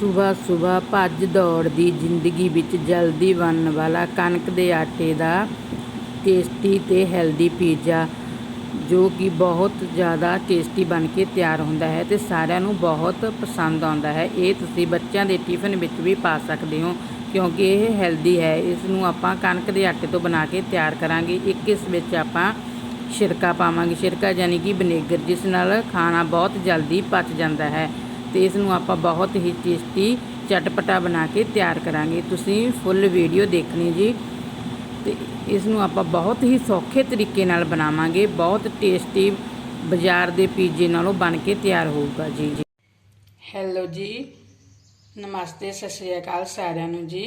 ਸਵੇਰ ਸਵੇਰ ਭੱਜ ਦੌੜ ਦੀ ਜ਼ਿੰਦਗੀ ਵਿੱਚ ਜਲਦੀ ਬਣਨ ਵਾਲਾ ਕਣਕ ਦੇ ਆਟੇ ਦਾ ਟੇਸਟੀ ਤੇ ਹੈਲਦੀ ਪੀਜ਼ਾ ਜੋ ਕਿ ਬਹੁਤ ਜ਼ਿਆਦਾ ਟੇਸਟੀ ਬਣ ਕੇ ਤਿਆਰ ਹੁੰਦਾ ਹੈ ਤੇ ਸਾਰਿਆਂ ਨੂੰ ਬਹੁਤ ਪਸੰਦ ਆਉਂਦਾ ਹੈ। ਇਹ ਤੁਸੀਂ ਬੱਚਿਆਂ ਦੇ ਟਿਫਨ ਵਿੱਚ ਵੀ ਪਾ ਸਕਦੇ ਹੋ, ਕਿਉਂਕਿ ਇਹ ਹੈਲਦੀ ਹੈ। ਇਸ ਨੂੰ ਆਪਾਂ ਕਣਕ ਦੇ ਆਟੇ ਤੋਂ ਬਣਾ ਕੇ ਤਿਆਰ ਕਰਾਂਗੇ। ਇੱਕ ਇਸ ਵਿੱਚ ਆਪਾਂ ਸਿਰਕਾ ਪਾਵਾਂਗੇ। ਸਿਰਕਾ ਯਾਨੀ ਕਿ ਵਿਨੇਗਰ ਜਿਸ ਨਾਲ ਖਾਣਾ ਬਹੁਤ ਜਲਦੀ ਪਚ ਜਾਂਦਾ ਹੈ। ਤੇ ਇਸ ਨੂੰ ਆਪਾਂ ਬਹੁਤ ਹੀ ਟੇਸਟੀ ਚਟਪਟਾ ਬਣਾ ਕੇ ਤਿਆਰ ਕਰਾਂਗੇ। ਤੁਸੀਂ ਫੁੱਲ ਵੀਡੀਓ ਦੇਖਣੀ ਜੀ। ਤੇ ਇਸ ਨੂੰ ਆਪਾਂ ਬਹੁਤ ਹੀ ਸੌਖੇ ਤਰੀਕੇ ਨਾਲ ਬਣਾਵਾਂਗੇ। ਬਹੁਤ ਟੇਸਟੀ ਬਾਜ਼ਾਰ ਦੇ ਪੀਜ਼ੇ ਨਾਲੋਂ ਬਣ ਕੇ ਤਿਆਰ ਹੋਊਗਾ। ਜੀ ਜੀ। ਹੈਲੋ ਜੀ। ਨਮਸਤੇ, ਸਤਿ ਸ਼੍ਰੀ ਅਕਾਲ ਸਾਰਿਆਂ ਨੂੰ ਜੀ।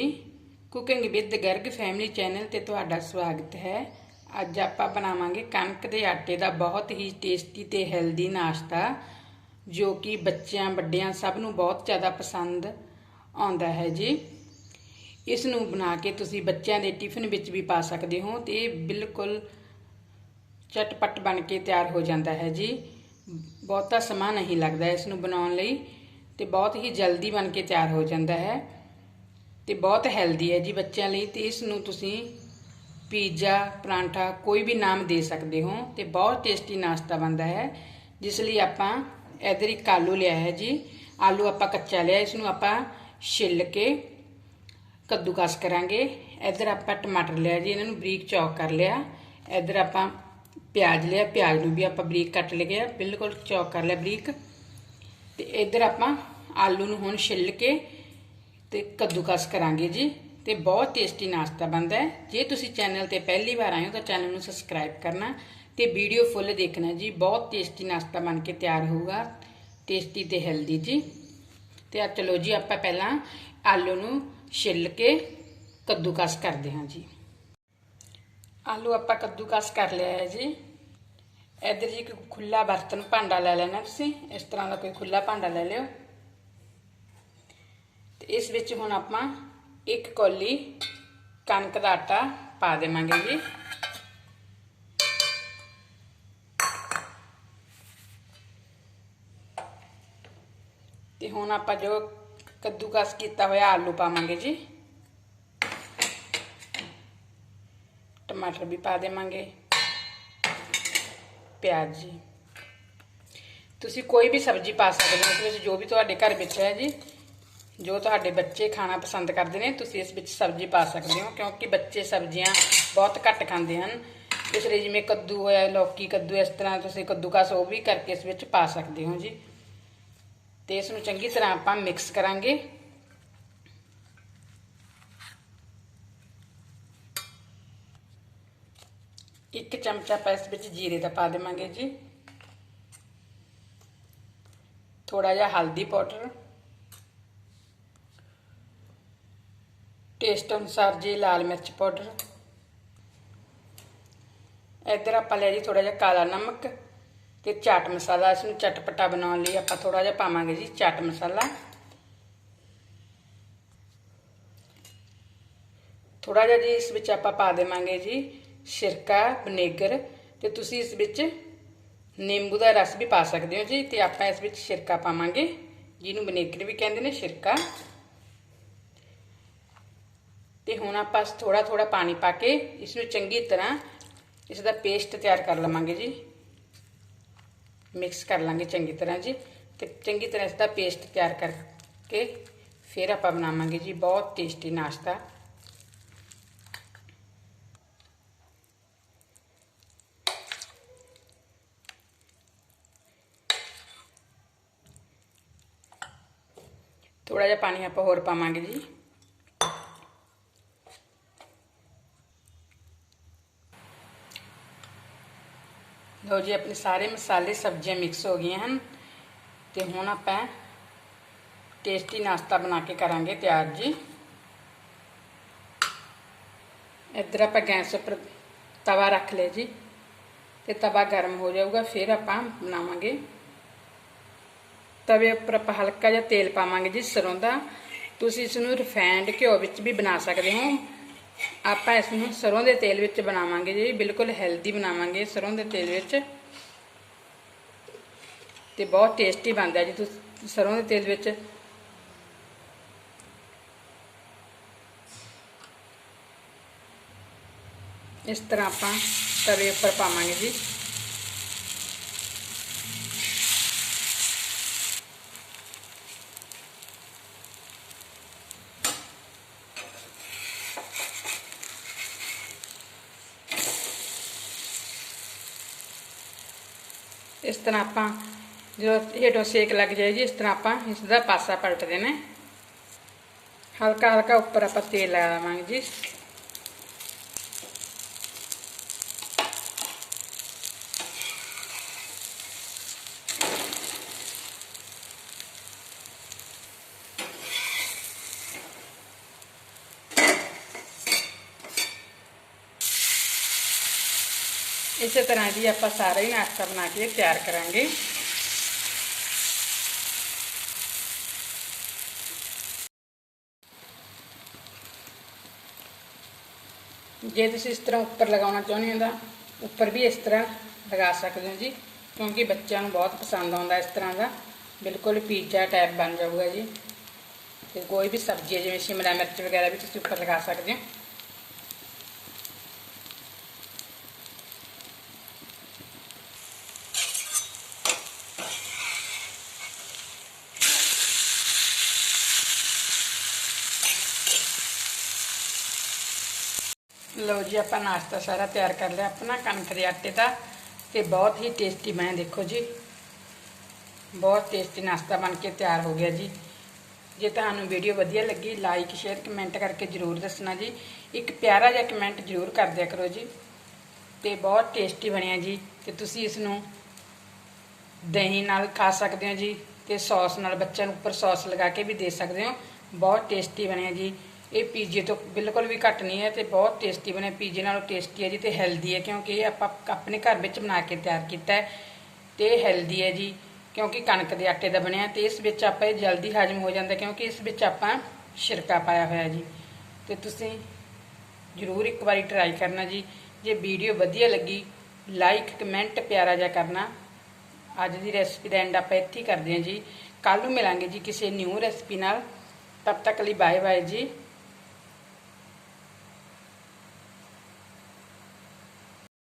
Cooking with Garg family channel ਤੇ ਤੁਹਾਡਾ ਸਵਾਗਤ ਹੈ। ਅੱਜ ਆਪਾਂ ਬਣਾਵਾਂਗੇ ਕਣਕ ਦੇ ਆਟੇ ਦਾ ਬਹੁਤ ਹੀ ਟੇਸਟੀ ਤੇ ਹੈਲਦੀ ਨਾਸ਼ਤਾ। ਜੋ ਕਿ ਬੱਚਿਆਂ, ਵੱਡਿਆਂ ਸਭ ਨੂੰ ਬਹੁਤ ਜ਼ਿਆਦਾ ਪਸੰਦ ਆਉਂਦਾ ਹੈ ਜੀ। ਇਸ ਨੂੰ ਬਣਾ ਕੇ ਤੁਸੀਂ ਬੱਚਿਆਂ ਦੇ ਟਿਫਨ ਵਿੱਚ ਵੀ ਪਾ ਸਕਦੇ ਹੋ ਤੇ ਇਹ ਬਿਲਕੁਲ ਚਟਪਟ ਬਣ ਕੇ ਤਿਆਰ ਹੋ ਜਾਂਦਾ ਹੈ ਜੀ। ਬਹੁਤਾ ਸਮਾਂ ਨਹੀਂ ਲੱਗਦਾ ਇਸ ਨੂੰ ਬਣਾਉਣ ਲਈ ਤੇ ਬਹੁਤ ਹੀ ਜਲਦੀ ਬਣ ਕੇ ਤਿਆਰ ਹੋ ਜਾਂਦਾ ਹੈ ਤੇ ਬਹੁਤ ਹੈਲਦੀ ਹੈ ਜੀ ਬੱਚਿਆਂ ਲਈ ਤੇ ਇਸ ਨੂੰ ਤੁਸੀਂ ਪੀਜ਼ਾ, ਪਰਾਂਠਾ ਕੋਈ ਵੀ ਨਾਮ ਦੇ ਸਕਦੇ ਹੋ ਤੇ ਬਹੁਤ ਟੇਸਟੀ ਨਾਸ਼ਤਾ ਬਣਦਾ ਹੈ, ਜਿਸ ਲਈ ਆਪਾਂ ਇਧਰ ਇੱਕ ਆਲੂ ਲਿਆ ਹੈ ਜੀ। ਆਲੂ ਆਪਾਂ ਕੱਚਾ ਲਿਆ ਇਸ ਨੂੰ ਆਪਾਂ ਛਿੱਲ ਕੇ ਕੱਦੂਕਸ ਕਰਾਂਗੇ। ਇਧਰ ਆਪਾਂ ਟਮਾਟਰ ਲਿਆ ਜੀ, ਇਹਨਾਂ ਨੂੰ ਬਰੀਕ ਚੌਕ ਕਰ ਲਿਆ। ਇਧਰ ਆਪਾਂ ਪਿਆਜ਼ ਲਿਆ, ਪਿਆਜ਼ ਨੂੰ ਵੀ ਆਪਾਂ ਬਰੀਕ ਕੱਟ ਲਿਆ ਬਿਲਕੁਲ ਚੌਕ ਕਰ ਲਿਆ ਬਰੀਕ। ਤੇ ਇਧਰ ਆਪਾਂ ਆਲੂ ਨੂੰ ਹੁਣ ਛਿੱਲ ਕੇ ਤੇ ਕੱਦੂਕਸ ਕਰਾਂਗੇ ਜੀ। ਤੇ ਬਹੁਤ ਟੇਸਟੀ ਨਾਸ਼ਤਾ ਬਣਦਾ ਹੈ। ਜੇ ਤੁਸੀਂ ਚੈਨਲ ਤੇ ਪਹਿਲੀ ਵਾਰ ਆਏ ਹੋ ਤਾਂ ਚੈਨਲ ਨੂੰ ਸਬਸਕ੍ਰਾਈਬ ਕਰਨਾ ਤੇ ਵੀਡੀਓ ਫੁੱਲ ਦੇਖਣਾ ਜੀ, ਬਹੁਤ ਟੇਸਟੀ ਨਾਸ਼ਤਾ ਬਣ ਕੇ ਤਿਆਰ ਹੋਊਗਾ। ਟੇਸਟੀ ਤੇ ਹੈਲਦੀ ਜੀ। ਤੇ ਆ ਚਲੋ ਜੀ, ਆਪਾਂ ਪਹਿਲਾਂ ਆਲੂ ਨੂੰ ਛਿੱਲ ਕੇ ਕੱਦੂਕਸ ਕਰਦੇ ਹਾਂ ਜੀ। ਆਲੂ ਆਪਾਂ ਕੱਦੂਕਸ ਕਰ ਲਿਆ ਹੈ ਜੀ। ਇਧਰ ਜੀ ਇੱਕ ਖੁੱਲਾ ਬਰਤਨ ਭਾਂਡਾ ਲੈ ਲੈਣਾ ਤੁਸੀਂ। ਇਸ ਤਰ੍ਹਾਂ ਦਾ ਕੋਈ ਖੁੱਲਾ ਭਾਂਡਾ ਲੈ ਲਿਓ। ਤੇ ਇਸ ਵਿੱਚ ਹੁਣ ਆਪਾਂ ਇੱਕ ਕੌਲੀ ਕਣਕ ਦਾ ਆਟਾ ਪਾ ਦੇਵਾਂਗੇ ਜੀ। ਤੇ ਹੁਣ ਆਪਾਂ ਜੋ ਕੱਦੂਕਸ ਕੀਤਾ ਹੋਇਆ ਆਲੂ ਪਾਵਾਂਗੇ ਜੀ ਟਮਾਟਰ ਵੀ ਪਾ ਦੇਵਾਂਗੇ ਪਿਆਜ਼ ਜੀ ਤੁਸੀਂ ਕੋਈ ਵੀ ਸਬਜ਼ੀ ਪਾ ਸਕਦੇ ਹੋ ਇਸ ਵਿੱਚ ਜੋ ਵੀ ਤੁਹਾਡੇ ਘਰ ਵਿੱਚ ਹੈ ਜੀ ਜੋ ਤੁਹਾਡੇ ਬੱਚੇ ਖਾਣਾ ਪਸੰਦ ਕਰਦੇ ਨੇ ਤੁਸੀਂ ਇਸ ਵਿੱਚ ਸਬਜ਼ੀ ਪਾ ਸਕਦੇ ਹੋ ਕਿਉਂਕਿ ਬੱਚੇ ਸਬਜ਼ੀਆਂ ਬਹੁਤ ਘੱਟ ਖਾਂਦੇ ਹਨ ਇਸ ਲਈ ਜਿਵੇਂ ਕੱਦੂ ਹੋਇਆ ਲੌਕੀ ਕੱਦੂ ਇਸ ਤਰ੍ਹਾਂ ਤੁਸੀਂ ਕੱਦੂਕਸ ਉਹ ਵੀ ਕਰਕੇ ਇਸ ਵਿੱਚ ਪਾ ਸਕਦੇ ਹੋ ਜੀ ਤੇ ਇਸ ਨੂੰ ਚੰਗੀ ਤਰ੍ਹਾਂ ਆਪਾਂ ਮਿਕਸ ਕਰਾਂਗੇ ਇੱਕ ਚਮਚਾ ਆਪਾਂ ਇਸ ਵਿੱਚ ਜੀਰੇ ਦਾ ਪਾ ਦੇਵਾਂਗੇ ਜੀ ਥੋੜਾ ਜਿਹਾ ਹਲਦੀ ਪਾਊਡਰ ਟੇਸਟ ਅਨੁਸਾਰ ਜੀ ਲਾਲ ਮਿਰਚ ਪਾਊਡਰ ਇੱਧਰ ਆਪਾਂ ਲੈ ਜੀ ਥੋੜਾ ਜਿਹਾ ਕਾਲਾ ਨਮਕ ਤੇ ਚਾਟ ਮਸਾਲਾ, ਇਸ ਨੂੰ ਚਟਪਟਾ ਬਣਾਉਣ ਲਈ ਆਪਾਂ ਥੋੜਾ ਜਿਹਾ ਪਾਵਾਂਗੇ ਜੀ ਚਾਟ ਮਸਾਲਾ। ਥੋੜਾ ਜਿਹਾ ਜੀ ਇਸ ਵਿੱਚ ਆਪਾਂ ਪਾ ਦੇਵਾਂਗੇ ਜੀ ਸਿਰਕਾ, ਵਿਨੇਗਰ ਤੇ ਤੁਸੀਂ ਇਸ ਵਿੱਚ ਨਿੰਬੂ ਦਾ ਰਸ ਵੀ ਪਾ ਸਕਦੇ ਹੋ ਜੀ ਤੇ ਆਪਾਂ ਇਸ ਵਿੱਚ ਸਿਰਕਾ ਪਾਵਾਂਗੇ, ਜਿਹਨੂੰ ਵਿਨੇਗਰ ਵੀ ਕਹਿੰਦੇ ਨੇ ਸਿਰਕਾ। ਤੇ ਹੁਣ ਆਪਾਂ ਥੋੜਾ ਥੋੜਾ ਪਾਣੀ ਪਾ ਕੇ ਇਸ ਨੂੰ ਚੰਗੀ ਤਰ੍ਹਾਂ ਇਸ ਦਾ ਪੇਸਟ ਤਿਆਰ ਕਰ ਲਵਾਂਗੇ ਜੀ। ਮਿਕਸ ਕਰ ਲਾਂਗੇ ਚੰਗੀ ਤਰ੍ਹਾਂ ਜੀ ਤੇ ਚੰਗੀ ਤਰ੍ਹਾਂ ਇਸ ਦਾ ਪੇਸਟ ਤਿਆਰ ਕਰਕੇ ਫਿਰ ਆਪਾਂ ਬਣਾਵਾਂਗੇ ਜੀ ਬਹੁਤ ਟੇਸਟੀ ਨਾਸ਼ਤਾ। ਥੋੜਾ ਜਿਹਾ ਪਾਣੀ ਆਪਾਂ ਹੋਰ ਪਾਵਾਂਗੇ ਜੀ। ਲੋ ਜੀ, ਆਪਣੇ ਸਾਰੇ ਮਸਾਲੇ ਸਬਜ਼ੀਆਂ ਮਿਕਸ ਹੋ ਗਈਆਂ ਹਨ ਤੇ ਹੁਣ ਆਪਾਂ ਟੇਸਟੀ ਨਾਸ਼ਤਾ ਬਣਾ ਕੇ ਕਰਾਂਗੇ ਤਿਆਰ ਜੀ। ਇੱਧਰ ਆਪਾਂ ਗੈਸ ਉੱਪਰ ਤਵਾ ਰੱਖ ਲਿਆ ਜੀ ਤੇ ਤਵਾ ਗਰਮ ਹੋ ਜਾਊਗਾ, ਫਿਰ ਆਪਾਂ ਬਣਾਵਾਂਗੇ। ਤਵੇ ਉੱਪਰ ਆਪਾਂ ਹਲਕਾ ਜਿਹਾ ਤੇਲ ਪਾਵਾਂਗੇ ਜੀ ਸਰੋਂ ਦਾ। ਤੁਸੀਂ ਇਸ ਨੂੰ ਰਿਫਾਈਨਡ ਘਿਓ ਵਿੱਚ ਵੀ ਬਣਾ ਸਕਦੇ ਹੋ। ਆਪਾਂ ਇਸ ਨੂੰ ਸਰੋਂ ਦੇ ਤੇਲ ਵਿੱਚ ਬਣਾਵਾਂਗੇ ਜੀ, ਬਿਲਕੁਲ ਹੈਲਦੀ ਬਣਾਵਾਂਗੇ ਸਰੋਂ ਦੇ ਤੇਲ ਵਿੱਚ। ਤੇ ਬਹੁਤ ਟੇਸਟੀ ਬਣਦਾ ਜੀ, ਤੁਸੀਂ, ਸਰੋਂ ਦੇ ਤੇਲ ਵਿੱਚ। ਇਸ ਤਰ੍ਹਾਂ ਆਪਾਂ ਤਵੇ ਉੱਪਰ ਪਾਵਾਂਗੇ ਜੀ। ਇਸ ਤਰ੍ਹਾਂ ਆਪਾਂ ਜਦੋਂ ਹੇਠੋਂ ਸੇਕ ਲੱਗ ਜਾਏ ਜੀ, ਇਸ ਤਰ੍ਹਾਂ ਆਪਾਂ ਇਸ ਦਾ ਪਾਸਾ ਪਲਟ ਦੇਣਾ ਹਲਕਾ ਹਲਕਾ ਉੱਪਰ ਆਪਾਂ ਤੇਲ ਲਗਾਵਾਂਗੇ ਜੀ। ਇਸੇ ਤਰ੍ਹਾਂ ਜੀ ਆਪਾਂ ਸਾਰਾ ਹੀ ਨਾਸ਼ਤਾ ਬਣਾ ਕੇ ਤਿਆਰ ਕਰਾਂਗੇ। ਜੇ ਤੁਸੀਂ ਇਸ ਤਰ੍ਹਾਂ ਉੱਪਰ ਲਗਾਉਣਾ ਚਾਹੁੰਦੇ ਹੋ ਤਾਂ ਉੱਪਰ ਵੀ ਇਸ ਤਰ੍ਹਾਂ ਲਗਾ ਸਕਦੇ ਹੋ ਜੀ, ਕਿਉਂਕਿ ਬੱਚਿਆਂ ਨੂੰ ਬਹੁਤ ਪਸੰਦ ਆਉਂਦਾ ਇਸ ਤਰ੍ਹਾਂ ਦਾ। ਬਿਲਕੁਲ ਪੀਜ਼ਾ ਟਾਈਪ ਬਣ ਜਾਊਗਾ ਜੀ। ਤੇ ਕੋਈ ਵੀ ਸਬਜ਼ੀ ਹੈ, ਜਿਵੇਂ ਸ਼ਿਮਲਾ ਮਿਰਚ ਵਗੈਰਾ ਵੀ ਤੁਸੀਂ ਉੱਪਰ ਲਗਾ ਸਕਦੇ ਹੋ। ਲਓ ਜੀ, ਆਪਾਂ ਨਾਸ਼ਤਾ ਸਾਰਾ ਤਿਆਰ ਕਰ ਲਿਆ। ਆਪਣਾ ਕਣਕ ਦੇ ਆਟੇ ਦਾ ਤੇ ਬਹੁਤ ਹੀ ਟੇਸਟੀ ਮੈਂ ਦੇਖੋ ਜੀ, ਬਹੁਤ ਟੇਸਟੀ ਨਾਸ਼ਤਾ ਬਣ ਕੇ ਤਿਆਰ ਹੋ ਗਿਆ ਜੀ। ਜੇ ਤੁਹਾਨੂੰ ਵੀਡੀਓ ਵਧੀਆ ਲੱਗੀ ਲਾਈਕ ਸ਼ੇਅਰ ਕਮੈਂਟ ਕਰਕੇ ਜਰੂਰ ਦੱਸਣਾ ਜੀ। ਇੱਕ ਪਿਆਰਾ ਜਿਹਾ ਕਮੈਂਟ ਜਰੂਰ ਕਰ ਦਿਆ ਕਰੋ ਜੀ। ਤੇ ਬਹੁਤ ਟੇਸਟੀ ਬਣਿਆ ਜੀ। ਤੇ ਤੁਸੀਂ ਇਸ ਨੂੰ ਦਹੀਂ ਨਾਲ ਖਾ ਸਕਦੇ ਹੋ ਜੀ ਤੇ ਸੌਸ ਨਾਲ, ਬੱਚਿਆਂ ਨੂੰ ਉੱਪਰ ਸੌਸ ਲਗਾ ਕੇ ਵੀ ਦੇ ਸਕਦੇ ਹੋ। ਬਹੁਤ ਟੇਸਟੀ ਬਣਿਆ ਜੀ। ਇਹ ਪੀਜ਼ੇ ਤੋਂ ਬਿਲਕੁਲ ਵੀ ਘੱਟ ਨਹੀਂ ਹੈ ਤੇ ਬਹੁਤ ਟੇਸਟੀ ਬਣਿਆ ਪੀਜ਼ੇ ਨਾਲੋਂ ਟੇਸਟੀ ਹੈ ਜੀ ਤੇ ਹੈਲਦੀ ਹੈ ਕਿਉਂਕਿ ਇਹ ਆਪਾਂ ਆਪਣੇ ਘਰ ਵਿੱਚ ਬਣਾ ਕੇ ਤਿਆਰ ਕੀਤਾ ਹੈ ਤੇ ਹੈਲਦੀ ਹੈ ਜੀ ਕਿਉਂਕਿ ਕਣਕ ਦੇ ਆਟੇ ਦਾ ਬਣਿਆ ਤੇ ਇਸ ਵਿੱਚ ਆਪਾਂ ਇਹ ਜਲਦੀ ਹਜਮ ਹੋ ਜਾਂਦਾ ਕਿਉਂਕਿ ਇਸ ਵਿੱਚ ਆਪਾਂ ਸ਼ਿਰਕਾ ਪਾਇਆ ਹੋਇਆ ਜੀ। ਤੇ ਤੁਸੀਂ ਜ਼ਰੂਰ ਇੱਕ ਵਾਰੀ ਟਰਾਈ ਕਰਨਾ ਜੀ। ਜੇ ਵੀਡੀਓ ਵਧੀਆ ਲੱਗੀ ਲਾਈਕ ਕਮੈਂਟ ਪਿਆਰਾ ਜਿਹਾ ਕਰਨਾ। ਅੱਜ ਦੀ ਰੈਸਪੀ ਦਾ ਐਂਡ ਆਪਾਂ ਇੱਥੇ ਕਰਦੇ ਹਾਂ ਜੀ। ਕੱਲ ਨੂੰ ਮਿਲਾਂਗੇ ਜੀ ਕਿਸੇ ਨਿਊ ਰੈਸਪੀ ਨਾਲ। ਤਬ ਤੱਕ ਲਈ ਬਾਏ ਬਾਏ ਜੀ।